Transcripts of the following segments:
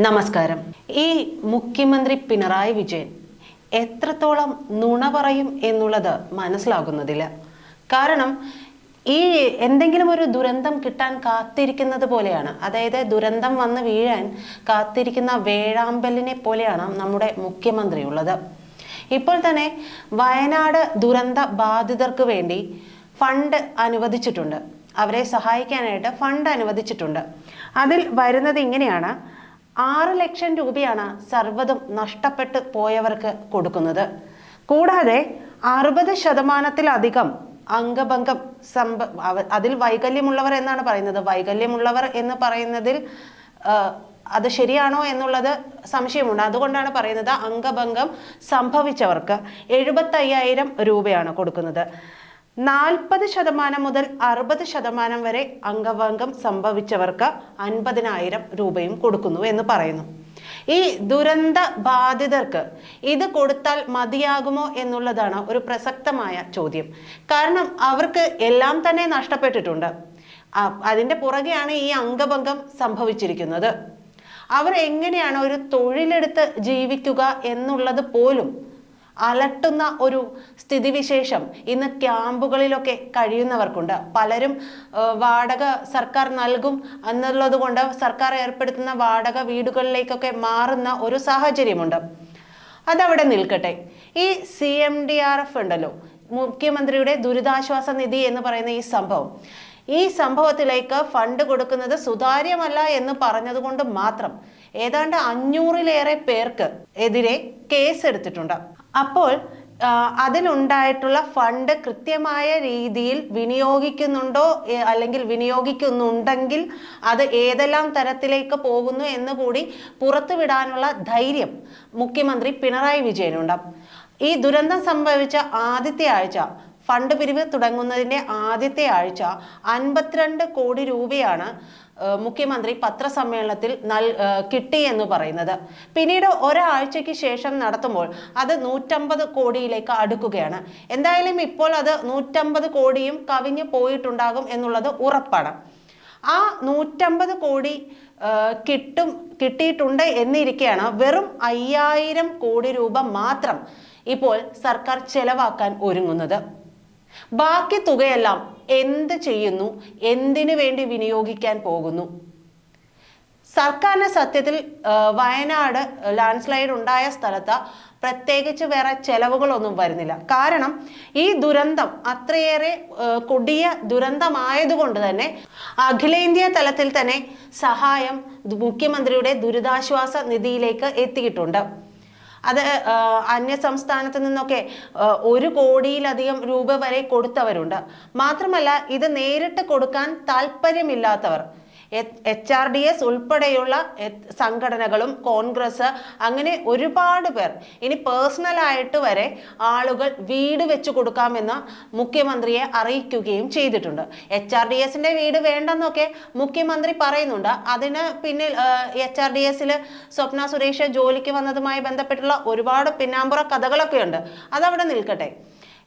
നമസ്കാരം. ഈ മുഖ്യമന്ത്രി പിണറായി വിജയൻ എത്രത്തോളം നുണ പറയും എന്നുള്ളത് മനസ്സിലാകുന്നതില്ല. കാരണം ഈ എന്തെങ്കിലും ഒരു ദുരന്തം കിട്ടാൻ കാത്തിരിക്കുന്നത് പോലെയാണ്. അതായത് ദുരന്തം വന്ന് വീഴാൻ കാത്തിരിക്കുന്ന വേഴാമ്പലിനെ പോലെയാണ് നമ്മുടെ മുഖ്യമന്ത്രി ഉള്ളത് ഇപ്പോൾ തന്നെ വയനാട് ദുരന്ത ബാധിതർക്ക് വേണ്ടി ഫണ്ട് അനുവദിച്ചിട്ടുണ്ട്. അവരെ സഹായിക്കാനായിട്ട് ഫണ്ട് അനുവദിച്ചിട്ടുണ്ട്. അതിൽ വരുന്നത് ഇങ്ങനെയാണ്. ആറ് ലക്ഷം രൂപയാണ് സർവതും നഷ്ടപ്പെട്ട് പോയവർക്ക് കൊടുക്കുന്നത്. കൂടാതെ അറുപത് ശതമാനത്തിലധികം അംഗഭംഗം സംഭ അതിൽ വൈകല്യമുള്ളവർ എന്നാണ് പറയുന്നത്. വൈകല്യമുള്ളവർ എന്ന് പറയുന്നതിൽ അത് ശരിയാണോ എന്നുള്ളത് സംശയമുണ്ട്. അതുകൊണ്ടാണ് പറയുന്നത് അംഗഭംഗം സംഭവിച്ചവർക്ക് എഴുപത്തയ്യായിരം രൂപയാണ് കൊടുക്കുന്നത്. നാൽപ്പത് ശതമാനം മുതൽ അറുപത് ശതമാനം വരെ അംഗഭംഗം സംഭവിച്ചവർക്ക് അൻപതിനായിരം രൂപയും കൊടുക്കുന്നു എന്ന് പറയുന്നു. ഈ ദുരന്ത ബാധിതർക്ക് ഇത് കൊടുത്താൽ മതിയാകുമോ എന്നുള്ളതാണ് ഒരു പ്രസക്തമായ ചോദ്യം. കാരണം അവർക്ക് എല്ലാം തന്നെ നഷ്ടപ്പെട്ടിട്ടുണ്ട്. അതിന്റെ പുറകെയാണ് ഈ അംഗഭംഗം സംഭവിച്ചിരിക്കുന്നത്. അവർ എങ്ങനെയാണ് ഒരു തൊഴിലെടുത്ത് ജീവിക്കുക എന്നുള്ളത് പോലും അലട്ടുന്ന ഒരു സ്ഥിതിവിശേഷം ഇന്ന് ക്യാമ്പുകളിലൊക്കെ കഴിയുന്നവർക്കുണ്ട്. പലരും വാടക സർക്കാർ നൽകും എന്നുള്ളത് കൊണ്ട് സർക്കാർ ഏർപ്പെടുത്തുന്ന വാടക വീടുകളിലേക്കൊക്കെ മാറുന്ന ഒരു സാഹചര്യമുണ്ട്. അതവിടെ നിൽക്കട്ടെ. ഈ C M D R F ഉണ്ടല്ലോ മുഖ്യമന്ത്രിയുടെ ദുരിതാശ്വാസ നിധി എന്ന് പറയുന്ന ഈ സംഭവം. ഈ സംഭവത്തിലേക്ക് ഫണ്ട് കൊടുക്കുന്നത് സുതാര്യമല്ല എന്ന് പറഞ്ഞതുകൊണ്ട് മാത്രം ഏതാണ്ട് അഞ്ഞൂറിലേറെ പേർക്ക് എതിരെ കേസ് എടുത്തിട്ടുണ്ട് അപ്പോൾ അതിലുണ്ടായിട്ടുള്ള ഫണ്ട് കൃത്യമായ രീതിയിൽ വിനിയോഗിക്കുന്നുണ്ടോ അല്ലെങ്കിൽ വിനിയോഗിക്കുന്നുണ്ടെങ്കിൽ അത് ഏതെല്ലാം തരത്തിലേക്ക് പോകുന്നു എന്ന് കൂടി പുറത്തുവിടാനുള്ള ധൈര്യം മുഖ്യമന്ത്രി പിണറായി വിജയനുണ്ട്. ഈ ദുരന്തം സംഭവിച്ച ആദ്യത്തെ ആഴ്ച ഫണ്ട് പിരിവ് തുടങ്ങുന്നതിന്റെ ആദ്യത്തെ ആഴ്ച അൻപത്തിരണ്ട് കോടി രൂപയാണ് മുഖ്യമന്ത്രി പത്രസമ്മേളനത്തിൽ നൽ കിട്ടി എന്ന് പറയുന്നത്. പിന്നീട് ഒരാഴ്ചയ്ക്ക് ശേഷം നടത്തുമ്പോൾ അത് നൂറ്റമ്പത് കോടിയിലേക്ക് അടുക്കുകയാണ്. എന്തായാലും ഇപ്പോൾ അത് നൂറ്റമ്പത് കോടിയും കവിഞ്ഞു പോയിട്ടുണ്ടാകും എന്നുള്ളത് ഉറപ്പാണ്. ആ നൂറ്റമ്പത് കോടി കിട്ടും കിട്ടിയിട്ടുണ്ട് എന്നിരിക്കെയാണ് വെറും അയ്യായിരം കോടി രൂപ മാത്രം ഇപ്പോൾ സർക്കാർ ചെലവാക്കാൻ ഒരുങ്ങുന്നത്. ബാക്കി തുകയെല്ലാം എന്ത് ചെയ്യുന്നു? എന്തിനു വേണ്ടി വിനിയോഗിക്കാൻ പോകുന്നു? സർക്കാരിന് സത്യത്തിൽ വയനാട് ലാൻഡ് സ്ലൈഡ് ഉണ്ടായ സ്ഥലത്ത് പ്രത്യേകിച്ച് വേറെ ചെലവുകളൊന്നും വരുന്നില്ല. കാരണം ഈ ദുരന്തം അത്രയേറെ കൊടിയ ദുരന്തമായതുകൊണ്ട് തന്നെ അഖിലേന്ത്യാ തലത്തിൽ തന്നെ സഹായം മുഖ്യമന്ത്രിയുടെ ദുരിതാശ്വാസ നിധിയിലേക്ക് എത്തിയിട്ടുണ്ട്. അത് അന്യ സംസ്ഥാനത്ത് നിന്നൊക്കെ ഒരു കോടിയിലധികം രൂപ വരെ കൊടുത്തവരുണ്ട്. മാത്രമല്ല ഇത് നേരിട്ട് കൊടുക്കാൻ താല്പര്യമില്ലാത്തവർ. എച്ച് ആർ ഡി എസ് ഉൾപ്പെടെയുള്ള സംഘടനകളും കോൺഗ്രസ് അങ്ങനെ ഒരുപാട് പേർ. ഇനി പേഴ്സണലായിട്ട് വരെ ആളുകൾ വീട് വെച്ചു കൊടുക്കാമെന്ന് മുഖ്യമന്ത്രിയെ അറിയിക്കുകയും ചെയ്തിട്ടുണ്ട്. എച്ച് ആർ ഡി എസിന്റെ വീട് വേണ്ടെന്നൊക്കെ മുഖ്യമന്ത്രി പറയുന്നുണ്ട്. അതിന് പിന്നിൽ എച്ച് ആർ ഡി എസിൽ സ്വപ്ന സുരേഷ് ജോലിക്ക് വന്നതുമായി ബന്ധപ്പെട്ടുള്ള ഒരുപാട് പിന്നാമ്പുറ കഥകളൊക്കെ ഉണ്ട് അതവിടെ നിൽക്കട്ടെ.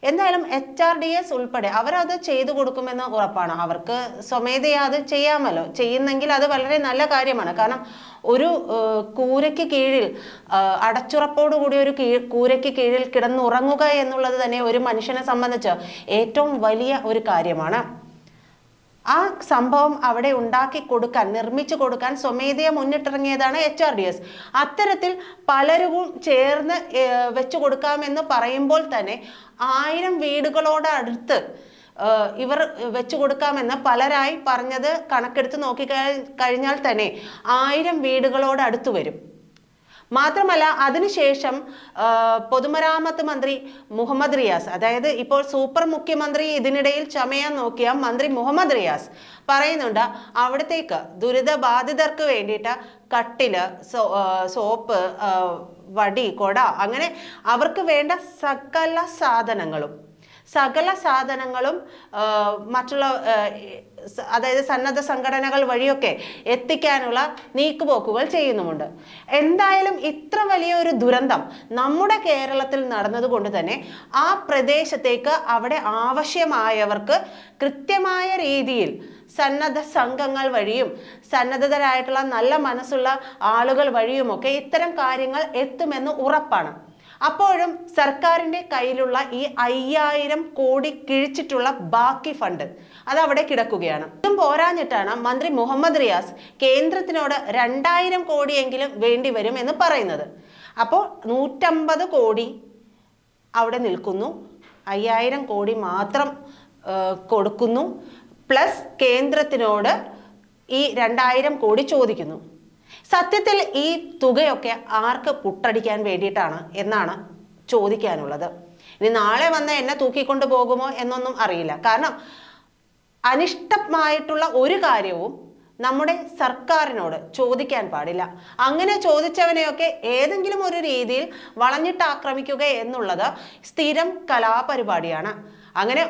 എന്തായാലും എച്ച് ആർ ഡി എസ് ഉൾപ്പെടെ അവരത് ചെയ്തു കൊടുക്കുമെന്ന് ഉറപ്പാണ്. അവർക്ക് സ്വമേധയാ അത് ചെയ്യാമല്ലോ. ചെയ്യുന്നെങ്കിൽ അത് വളരെ നല്ല കാര്യമാണ്. കാരണം ഒരു കൂരയ്ക്ക് കീഴിൽ അടച്ചുറപ്പോടുകൂടി ഒരു കീ കൂരയ്ക്ക് കീഴിൽ കിടന്നുറങ്ങുക എന്നുള്ളത് തന്നെ ഒരു മനുഷ്യനെ സംബന്ധിച്ച് ഏറ്റവും വലിയ ഒരു കാര്യമാണ്. ആ സംഭവം അവിടെ ഉണ്ടാക്കി കൊടുക്കാൻ നിർമ്മിച്ചു കൊടുക്കാൻ സ്വമേധയ മുന്നിട്ടിറങ്ങിയതാണ് എച്ച് ആർ ഡി എസ് അത്തരത്തിൽ പലരും ചേർന്ന് വെച്ചു കൊടുക്കാമെന്ന് പറയുമ്പോൾ തന്നെ ആയിരം വീടുകളോട് അടുത്ത് ഇവർ വെച്ചു കൊടുക്കാമെന്ന് പലരായി പറഞ്ഞത് കണക്കെടുത്ത് നോക്കി കഴിഞ്ഞാൽ തന്നെ ആയിരം വീടുകളോട് അടുത്ത് വരും. മാത്രമല്ല അതിനുശേഷം പൊതുമരാമത്ത് മന്ത്രി മുഹമ്മദ് റിയാസ് അതായത് ഇപ്പോൾ സൂപ്പർ മുഖ്യമന്ത്രി ഇതിനിടയിൽ ചമയാൻ നോക്കിയ മന്ത്രി മുഹമ്മദ് റിയാസ് പറയുന്നുണ്ട് അവിടത്തേക്ക് ദുരിതബാധിതർക്ക് വേണ്ടിയിട്ട് കട്ടിൽ സോപ്പ് വടി കൊട അങ്ങനെ അവർക്ക് വേണ്ട സകല സാധനങ്ങളും സകല സാധനങ്ങളും മറ്റുള്ള അതായത് സന്നദ്ധ സംഘടനകൾ വഴിയൊക്കെ എത്തിക്കാനുള്ള നീക്കുപോക്കുകൾ ചെയ്യുന്നുമുണ്ട്. എന്തായാലും ഇത്ര വലിയ ഒരു ദുരന്തം നമ്മുടെ കേരളത്തിൽ നടന്നതുകൊണ്ട് തന്നെ ആ പ്രദേശത്തേക്ക് അവിടെ ആവശ്യമായവർക്ക് കൃത്യമായ രീതിയിൽ സന്നദ്ധ സംഘങ്ങൾ വഴിയും സന്നദ്ധരായിട്ടുള്ള നല്ല മനസ്സുള്ള ആളുകൾ വഴിയുമൊക്കെ ഇത്തരം കാര്യങ്ങൾ എത്തുമെന്ന് ഉറപ്പാണ്. അപ്പോഴും സർക്കാരിന്റെ കയ്യിലുള്ള ഈ അയ്യായിരം കോടി കിഴിച്ചിട്ടുള്ള ബാക്കി ഫണ്ട് അത് അവിടെ കിടക്കുകയാണ്. ഇതും പോരാഞ്ഞിട്ടാണ് മന്ത്രി മുഹമ്മദ് റിയാസ് കേന്ദ്രത്തിനോട് രണ്ടായിരം കോടിയെങ്കിലും വേണ്ടി വരും എന്ന് പറയുന്നത്. അപ്പോൾ നൂറ്റമ്പത് കോടി അവിടെ നിൽക്കുന്നു. അയ്യായിരം കോടി മാത്രം കൊടുക്കുന്നു. പ്ലസ് കേന്ദ്രത്തിനോട് ഈ രണ്ടായിരം കോടി ചോദിക്കുന്നു. സത്യത്തിൽ ഈ തുകയൊക്കെ ആർക്ക് പുട്ടടിക്കാൻ വേണ്ടിയിട്ടാണ് എന്നാണ് ചോദിക്കാനുള്ളത്. ഇനി നാളെ വന്ന് എന്നെ തൂക്കിക്കൊണ്ട് പോകുമോ എന്നൊന്നും അറിയില്ല. കാരണം അനിഷ്ടമായിട്ടുള്ള ഒരു കാര്യവും നമ്മുടെ സർക്കാരിനോട് ചോദിക്കാൻ പാടില്ല. അങ്ങനെ ചോദിച്ചവനെയൊക്കെ ഏതെങ്കിലും ഒരു രീതിയിൽ വളഞ്ഞിട്ട് ആക്രമിക്കുക എന്നുള്ളത് സ്ഥിരം കലാപരിപാടിയാണ്. അങ്ങനെ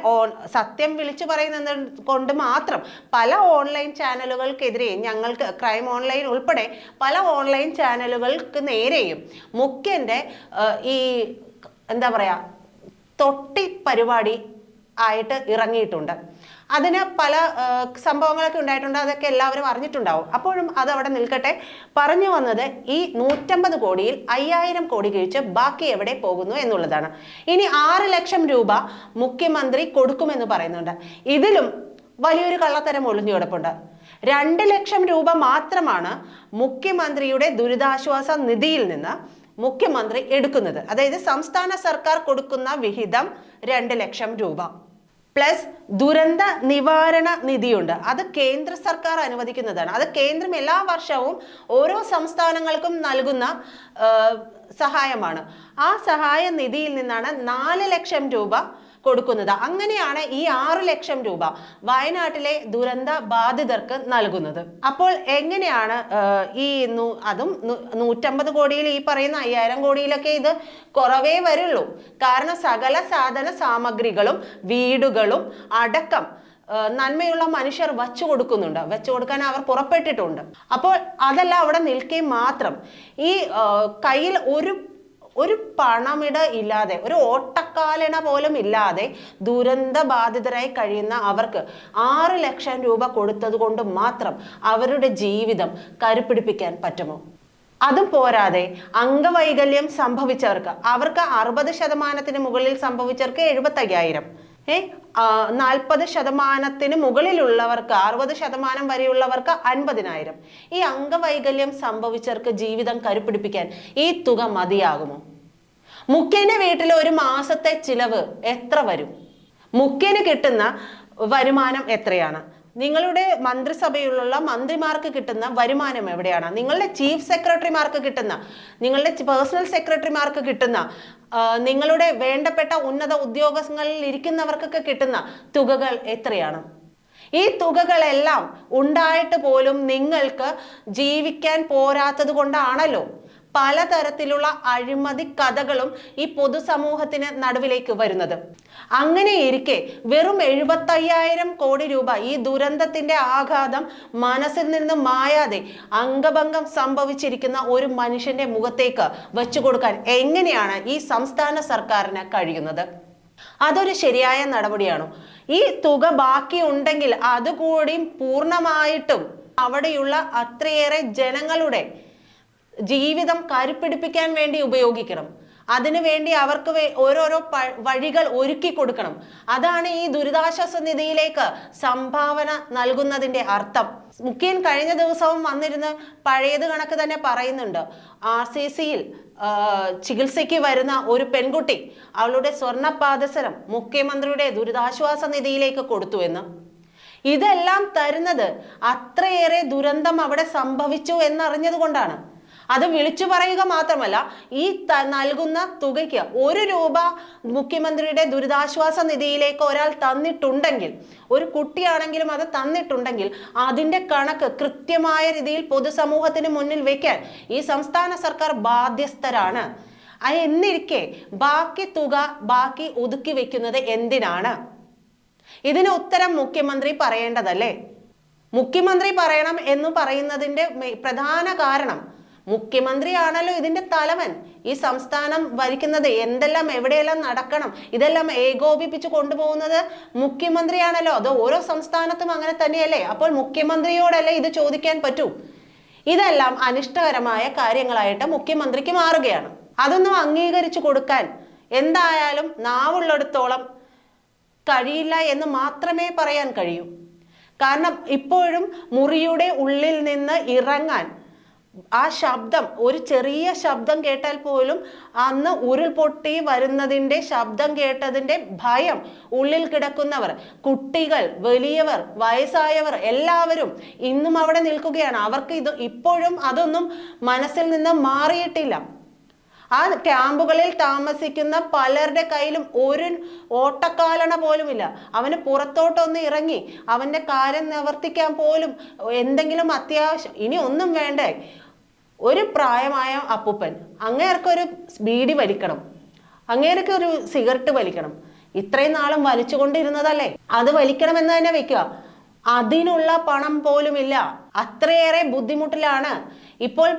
സത്യം വിളിച്ചു പറയുന്നത് കൊണ്ട് മാത്രം പല ഓൺലൈൻ ചാനലുകൾക്കെതിരെ ഞങ്ങൾക്ക് ക്രൈം ഓൺലൈൻ ഉൾപ്പെടെ പല ഓൺലൈൻ ചാനലുകൾക്ക് നേരെയും മുഖ്യന്റെ ഈ എന്താ പറയുക തൊട്ടി പരിപാടി ആയിട്ട് ഇറങ്ങിയിട്ടുണ്ട്. അതിന് പല സംഭവങ്ങളൊക്കെ ഉണ്ടായിട്ടുണ്ട്. അതൊക്കെ എല്ലാവരും അറിഞ്ഞിട്ടുണ്ടാവും. അപ്പോഴും അത് അവിടെ നിൽക്കട്ടെ. പറഞ്ഞു വന്നത് ഈ നൂറ്റമ്പത് കോടിയിൽ അയ്യായിരം കോടി കഴിച്ച് ബാക്കി എവിടെ പോകുന്നു എന്നുള്ളതാണ്. ഇനി ആറ് ലക്ഷം രൂപ മുഖ്യമന്ത്രി കൊടുക്കുമെന്ന് പറയുന്നുണ്ട്. ഇതിലും വലിയൊരു കള്ളത്തരം ഒളിഞ്ഞു കിടപ്പുണ്ട്. രണ്ട് ലക്ഷം രൂപ മാത്രമാണ് മുഖ്യമന്ത്രിയുടെ ദുരിതാശ്വാസ നിധിയിൽ നിന്ന് മുഖ്യമന്ത്രി എടുക്കുന്നത്. അതായത് സംസ്ഥാന സർക്കാർ കൊടുക്കുന്ന വിഹിതം രണ്ട് ലക്ഷം രൂപ. പ്ലസ് ദുരന്ത നിവാരണ നിധിയുണ്ട്. അത് കേന്ദ്ര സർക്കാർ അനുവദിക്കുന്നതാണ്. അത് കേന്ദ്രം എല്ലാ വർഷവും ഓരോ സംസ്ഥാനങ്ങൾക്കും നൽകുന്ന സഹായമാണ്. ആ സഹായ നിധിയിൽ നിന്നാണ് നാല് ലക്ഷം രൂപ കൊടുക്കുന്നത്. അങ്ങനെയാണ് ഈ ആറ് ലക്ഷം രൂപ വയനാട്ടിലെ ദുരന്ത ബാധിതർക്ക് നൽകുന്നത്. അപ്പോൾ എങ്ങനെയാണ് ഈ അതും നൂറ്റമ്പത് കോടിയിൽ ഈ പറയുന്ന അയ്യായിരം കോടിയിലൊക്കെ ഇത് കുറവേ വരുള്ളൂ. കാരണം സകല സാധന സാമഗ്രികളും വീടുകളും അടക്കം നന്മയുള്ള മനുഷ്യർ വച്ചു കൊടുക്കുന്നുണ്ട്. വെച്ചു കൊടുക്കാൻ അവർ പുറപ്പെട്ടിട്ടുണ്ട്. അപ്പോൾ അതെല്ലാം അവിടെ നിൽക്കുകയും മാത്രം ഈ കയ്യിൽ ഒരു ഒരു പണമിട ഇല്ലാതെ ഒരു ഓട്ടക്കാലണ പോലും ഇല്ലാതെ ദുരന്ത ബാധിതരായി കഴിയുന്ന അവർക്ക് ആറ് ലക്ഷം രൂപ കൊടുത്തത് കൊണ്ട് മാത്രം അവരുടെ ജീവിതം കരുപിടിപ്പിക്കാൻ പറ്റുമോ? അതും പോരാതെ അംഗവൈകല്യം സംഭവിച്ചവർക്ക് അവർക്ക് അറുപത് ശതമാനത്തിന് മുകളിൽ സംഭവിച്ചവർക്ക് എഴുപത്തയ്യായിരം. ഏ നാൽപ്പത് ശതമാനത്തിന് മുകളിലുള്ളവർക്ക് അറുപത് ശതമാനം വരെയുള്ളവർക്ക് അൻപതിനായിരം. ഈ അംഗവൈകല്യം സംഭവിച്ചവർക്ക് ജീവിതം കരുപിടിപ്പിക്കാൻ ഈ തുക മതിയാകുമോ? മുഖ്യന്റെ വീട്ടിൽ ഒരു മാസത്തെ ചിലവ് എത്ര വരും? മുഖ്യന് കിട്ടുന്ന വരുമാനം എത്രയാണ്? നിങ്ങളുടെ മന്ത്രിസഭയിലുള്ള മന്ത്രിമാർക്ക് കിട്ടുന്ന വരുമാനം എവിടെയാണ്? നിങ്ങളുടെ ചീഫ് സെക്രട്ടറിമാർക്ക് കിട്ടുന്ന നിങ്ങളുടെ പേഴ്സണൽ സെക്രട്ടറിമാർക്ക് കിട്ടുന്ന നിങ്ങളുടെ വേണ്ടപ്പെട്ട ഉന്നത ഉദ്യോഗസ്ഥങ്ങളിൽ ഇരിക്കുന്നവർക്കൊക്കെ കിട്ടുന്ന തുകകൾ എത്രയാണ്? ഈ തുകകളെല്ലാം ഉണ്ടായിട്ട് പോലും നിങ്ങൾക്ക് ജീവിക്കാൻ പോരാത്തത് കൊണ്ടാണല്ലോ പലതരത്തിലുള്ള അഴിമതി കഥകളും ഈ പൊതുസമൂഹത്തിന് നടുവിലേക്ക് വരുന്നത്. അങ്ങനെ ഇരിക്കെ വെറും എഴുപത്തയ്യായിരം കോടി രൂപ ഈ ദുരന്തത്തിന്റെ ആഘാതം മനസ്സിൽ നിന്ന് മായാതെ അംഗഭംഗം സംഭവിച്ചിരിക്കുന്ന ഒരു മനുഷ്യന്റെ മുഖത്തേക്ക് വെച്ചു കൊടുക്കാൻ എങ്ങനെയാണ് ഈ സംസ്ഥാന സർക്കാരിന് കഴിയുന്നത്? അതൊരു ശരിയായ നടപടിയാണോ? ഈ തുക ബാക്കി ഉണ്ടെങ്കിൽ അതുകൂടി പൂർണമായിട്ടും അവിടെയുള്ള അത്രയേറെ ജനങ്ങളുടെ ജീവിതം കരുപ്പിടിപ്പിക്കാൻ വേണ്ടി ഉപയോഗിക്കണം. അതിനുവേണ്ടി അവർക്ക് ഓരോരോ വഴികൾ ഒരുക്കി കൊടുക്കണം. അതാണ് ഈ ദുരിതാശ്വാസ നിധിയിലേക്ക് സംഭാവന നൽകുന്നതിന്റെ അർത്ഥം. മുഖ്യൻ കഴിഞ്ഞ ദിവസവും വന്നിരുന്ന് പഴയത് കണക്ക് തന്നെ പറയുന്നുണ്ട്. ആർ സി സിയിൽ ചികിത്സയ്ക്ക് വരുന്ന ഒരു പെൺകുട്ടി അവളുടെ സ്വർണപാദസരം മുഖ്യമന്ത്രിയുടെ ദുരിതാശ്വാസ നിധിയിലേക്ക് കൊടുത്തു എന്ന്. ഇതെല്ലാം തരുന്നത് അത്രയേറെ ദുരന്തം അവിടെ സംഭവിച്ചു എന്നറിഞ്ഞത് കൊണ്ടാണ് അത് വിളിച്ചു പറയുക മാത്രമല്ല ഈ നൽകുന്ന തുകയ്ക്ക് ഒരു രൂപ മുഖ്യമന്ത്രിയുടെ ദുരിതാശ്വാസ നിധിയിലേക്ക് ഒരാൾ തന്നിട്ടുണ്ടെങ്കിൽ ഒരു കുട്ടിയാണെങ്കിലും അത് തന്നിട്ടുണ്ടെങ്കിൽ അതിന്റെ കണക്ക് കൃത്യമായ രീതിയിൽ പൊതുസമൂഹത്തിന് മുന്നിൽ വെക്കാൻ ഈ സംസ്ഥാന സർക്കാർ ബാധ്യസ്ഥരാണ്. എന്നിരിക്കെ ബാക്കി തുക ബാക്കി ഒതുക്കി വെക്കുന്നത് എന്തിനാണ്? ഇതിന് ഉത്തരം മുഖ്യമന്ത്രി പറയേണ്ടതല്ലേ? മുഖ്യമന്ത്രി പറയണം എന്ന് പറയുന്നതിന്റെ പ്രധാന കാരണം മുഖ്യമന്ത്രിയാണല്ലോ ഇതിന്റെ തലവൻ. ഈ സംസ്ഥാനം ഭരിക്കുന്നത് എന്തെല്ലാം എവിടെയെല്ലാം നടക്കണം ഇതെല്ലാം ഏകോപിപ്പിച്ച് കൊണ്ടുപോകുന്നത് മുഖ്യമന്ത്രിയാണല്ലോ. അത് ഓരോ സംസ്ഥാനത്തും അങ്ങനെ തന്നെയല്ലേ? അപ്പോൾ മുഖ്യമന്ത്രിയോടല്ലേ ഇത് ചോദിക്കാൻ പറ്റൂ? ഇതെല്ലാം അനിഷ്ടകരമായ കാര്യങ്ങളായിട്ട് മുഖ്യമന്ത്രിക്ക് മാറുകയാണ്. അതൊന്നും അംഗീകരിച്ചു കൊടുക്കാൻ എന്തായാലും നാവുള്ളിടത്തോളം കഴിയില്ല എന്ന് മാത്രമേ പറയാൻ കഴിയൂ. കാരണം ഇപ്പോഴും മുറിയുടെ ഉള്ളിൽ നിന്ന് ഇറങ്ങാൻ ആ ശബ്ദം ഒരു ചെറിയ ശബ്ദം കേട്ടാൽ പോലും അന്ന് ഉരുൾപൊട്ടി വരുന്നതിന്റെ ശബ്ദം കേട്ടതിന്റെ ഭയം ഉള്ളിൽ കിടക്കുന്നവർ കുട്ടികൾ വലിയവർ വയസ്സായവർ എല്ലാവരും ഇന്നും അവിടെ നിൽക്കുകയാണ്. അവർക്ക് ഇത് ഇപ്പോഴും അതൊന്നും മനസ്സിൽ നിന്ന് മാറിയിട്ടില്ല. ആ ക്യാമ്പുകളിൽ താമസിക്കുന്ന പലരുടെ കയ്യിലും ഒരു ഓട്ടക്കാലണ പോലുമില്ല. അവന് പുറത്തോട്ടൊന്ന് ഇറങ്ങി അവന്റെ കാര്യം നിവർത്തിക്കാൻ പോലും എന്തെങ്കിലും അത്യാവശ്യം ഇനി ഒന്നും വേണ്ടേ? ഒരു പ്രായമായ അപ്പൂപ്പൻ അങ്ങേർക്കൊരു ബീഡി വലിക്കണം അങ്ങേർക്ക് ഒരു സിഗരറ്റ് വലിക്കണം. ഇത്രയും നാളും വലിച്ചുകൊണ്ടിരുന്നതല്ലേ? അത് വലിക്കണം എന്ന് തന്നെ വെക്കുക. അതിനുള്ള പണം പോലുമില്ല. അത്രയേറെ ബുദ്ധിമുട്ടിലാണ്. ഇപ്പോൾ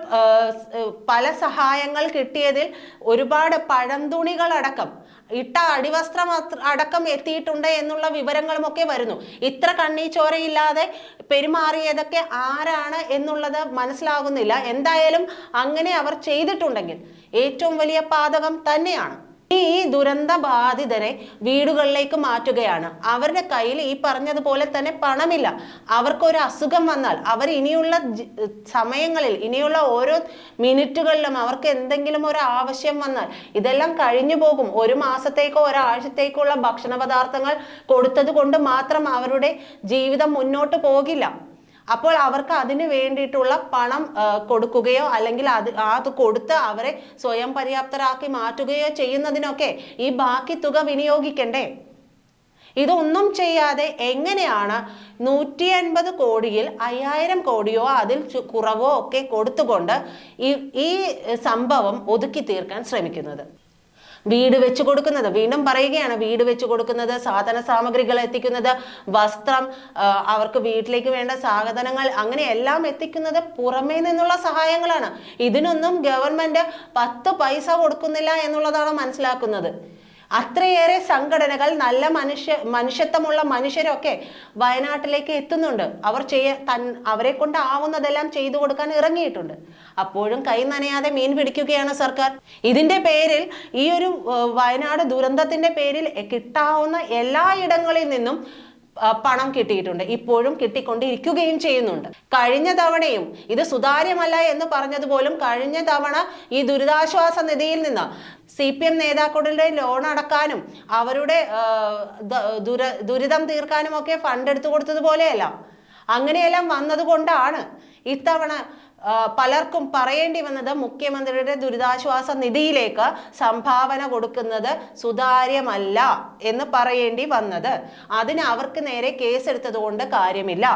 പല സഹായങ്ങൾ കിട്ടിയതിൽ ഒരുപാട് പഴംതുണികളടക്കം ഇട്ട അടിവസ്ത്രം അടക്കം എത്തിയിട്ടുണ്ട് എന്നുള്ള വിവരങ്ങളുമൊക്കെ വരുന്നു. ഇത്ര കണ്ണീച്ചോരയില്ലാതെ പെരുമാറിയതൊക്കെ ആരാണ് എന്നുള്ളത് മനസ്സിലാകുന്നില്ല. എന്തായാലും അങ്ങനെ അവർ ചെയ്തിട്ടുണ്ടെങ്കിൽ ഏറ്റവും വലിയ പാതകം തന്നെയാണ്. ഈ ദുരന്ത ബാധിതരെ വീടുകളിലേക്ക് മാറ്റുകയാണ്. അവരുടെ കയ്യിൽ ഈ പറഞ്ഞതുപോലെ തന്നെ പണമില്ല. അവർക്കൊരു അസുഖം വന്നാൽ അവർ ഇനിയുള്ള സമയങ്ങളിൽ ഇനിയുള്ള ഓരോ മിനിറ്റുകളിലും അവർക്ക് എന്തെങ്കിലും ഒരു ആവശ്യം വന്നാൽ ഇതെല്ലാം കഴിഞ്ഞു പോകും. ഒരു മാസത്തേക്കോ ഒരാഴ്ചത്തേക്കോ ഉള്ള ഭക്ഷണ പദാർത്ഥങ്ങൾ കൊടുത്തത് കൊണ്ട് മാത്രം അവരുടെ ജീവിതം മുന്നോട്ട് പോകില്ല. അപ്പോൾ അവർക്ക് അതിന് വേണ്ടിയിട്ടുള്ള പണം കൊടുക്കുകയോ അല്ലെങ്കിൽ അത് അത് കൊടുത്ത് അവരെ സ്വയം പര്യാപ്തരാക്കി മാറ്റുകയോ ചെയ്യുന്നതിനൊക്കെ ഈ ബാക്കി തുക വിനിയോഗിക്കണ്ടേ? ഇതൊന്നും ചെയ്യാതെ എങ്ങനെയാണ് നൂറ്റി അൻപത് കോടിയിൽ അയ്യായിരം കോടിയോ അതിൽ കുറവോ ഒക്കെ കൊടുത്തുകൊണ്ട് ഈ ഈ സംഭവം ഒതുക്കി തീർക്കാൻ ശ്രമിക്കുന്നത്? വീട് വെച്ചു കൊടുക്കുന്നത്. വീണ്ടും പറയുകയാണ് വീട് വെച്ച് കൊടുക്കുന്നത് സാധന സാമഗ്രികൾ എത്തിക്കുന്നത് വസ്ത്രം അവർക്ക് വീട്ടിലേക്ക് വേണ്ട സാധനങ്ങൾ അങ്ങനെ എല്ലാം എത്തിക്കുന്നത് പുറമേ നിന്നുള്ള സഹായങ്ങളാണ്. ഇതിനൊന്നും ഗവൺമെന്റ് പത്ത് പൈസ കൊടുക്കുന്നില്ല എന്നുള്ളതാണ് മനസ്സിലാക്കുന്നത്. അത്രയേറെ സംഘടനകൾ നല്ല മനുഷ്യ മനുഷ്യത്വമുള്ള മനുഷ്യരൊക്കെ വയനാട്ടിലേക്ക് എത്തുന്നുണ്ട്. അവർ ചെയ്യ തൻ അവരെ കൊണ്ട് ആവുന്നതെല്ലാം ചെയ്തു കൊടുക്കാൻ ഇറങ്ങിയിട്ടുണ്ട്. അപ്പോഴും കൈ നനയാതെ മീൻ പിടിക്കുകയാണ് സർക്കാർ. ഇതിന്റെ പേരിൽ ഈ ഒരു വയനാട് ദുരന്തത്തിന്റെ പേരിൽ കിട്ടാവുന്ന എല്ലായിടങ്ങളിൽ നിന്നും ആ, പണം കിട്ടിയിട്ടുണ്ട്. ഇപ്പോഴും കിട്ടിക്കൊണ്ടിരിക്കുകയും ചെയ്യുന്നുണ്ട്. കഴിഞ്ഞ തവണയും ഇത് സുതാര്യമല്ല എന്ന് പറഞ്ഞതുപോലും കഴിഞ്ഞ തവണ ഈ ദുരിതാശ്വാസ നിധിയിൽ നിന്ന് സി പി എം നേതാക്കളുടെ ലോൺ അടക്കാനും അവരുടെ ദുര ദുരിതം തീർക്കാനും ഒക്കെ ഫണ്ട് എടുത്തു കൊടുത്തതുപോലെയല്ല. അങ്ങനെയെല്ലാം വന്നതുകൊണ്ടാണ് ഇത്തവണ പലർക്കും പറയേണ്ടി വന്നത് മുഖ്യമന്ത്രിയുടെ ദുരിതാശ്വാസ നിധിയിലേക്ക് സംഭാവന കൊടുക്കുന്നത് സുതാര്യമല്ല എന്ന് പറയേണ്ടി വന്നത്. അതിന് അവർക്ക് നേരെ കേസെടുത്തതുകൊണ്ട് കാര്യമില്ല.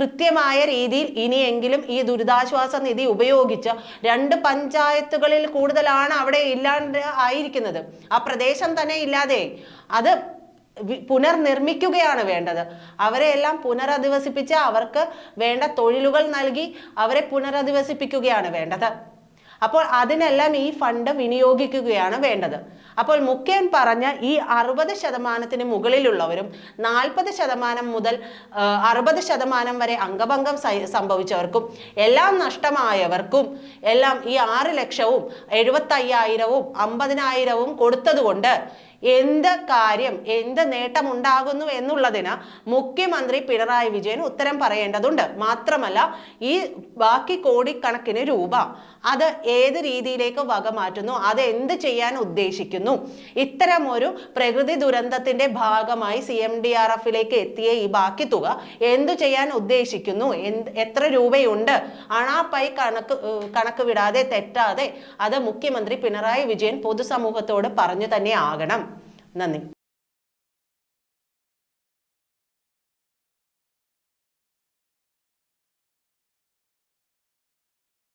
കൃത്യമായ രീതിയിൽ ഇനിയെങ്കിലും ഈ ദുരിതാശ്വാസ നിധി ഉപയോഗിച്ച് രണ്ട് പഞ്ചായത്തുകളിൽ കൂടുതലാണ് അവിടെ ഇല്ലാണ്ട് ആയിരിക്കുന്നത്. ആ പ്രദേശം തന്നെ ഇല്ലാതെ. അത് പുനർനിർമ്മിക്കുകയാണ് വേണ്ടത്. അവരെ എല്ലാം പുനരധിവസിപ്പിച്ച് അവർക്ക് വേണ്ട തൊഴിലുകൾ നൽകി അവരെ പുനരധിവസിപ്പിക്കുകയാണ് വേണ്ടത്. അപ്പോൾ അതിനെല്ലാം ഈ ഫണ്ട് വിനിയോഗിക്കുകയാണ് വേണ്ടത്. അപ്പോൾ മുഖ്യൻ പറഞ്ഞ ഈ അറുപത് ശതമാനത്തിന് മുകളിലുള്ളവരും നാൽപ്പത് ശതമാനം മുതൽ അറുപത് ശതമാനം വരെ അംഗഭംഗം സംഭവിച്ചവർക്കും എല്ലാം നഷ്ടമായവർക്കും എല്ലാം ഈ ആറ് ലക്ഷവും എഴുപത്തയ്യായിരവും അമ്പതിനായിരവും കൊടുത്തതുകൊണ്ട് എന്ത് കാര്യം എന്ത് നേട്ടം ഉണ്ടാകുന്നു എന്നുള്ളതിന് മുഖ്യമന്ത്രി പിണറായി വിജയൻ ഉത്തരം പറയേണ്ടതുണ്ട്. മാത്രമല്ല ഈ ബാക്കി കോടിക്കണക്കിന് രൂപ അത് ഏത് രീതിയിലേക്ക് വക മാറ്റുന്നു അത് എന്ത് ചെയ്യാൻ ഉദ്ദേശിക്കുന്നു? ഇത്തരം ഒരു പ്രകൃതി ദുരന്തത്തിന്റെ ഭാഗമായി സി എം ഡി ആർ എഫിലേക്ക് എത്തിയ ഈ ബാക്കി തുക എന്തു ചെയ്യാൻ ഉദ്ദേശിക്കുന്നു? എത്ര രൂപയുണ്ട്? അണാപ്പൈ കണക്ക് കണക്ക് വിടാതെ തെറ്റാതെ അത് മുഖ്യമന്ത്രി പിണറായി വിജയൻ പൊതുസമൂഹത്തോട് പറഞ്ഞു തന്നെ ആകണം. നന്ദി.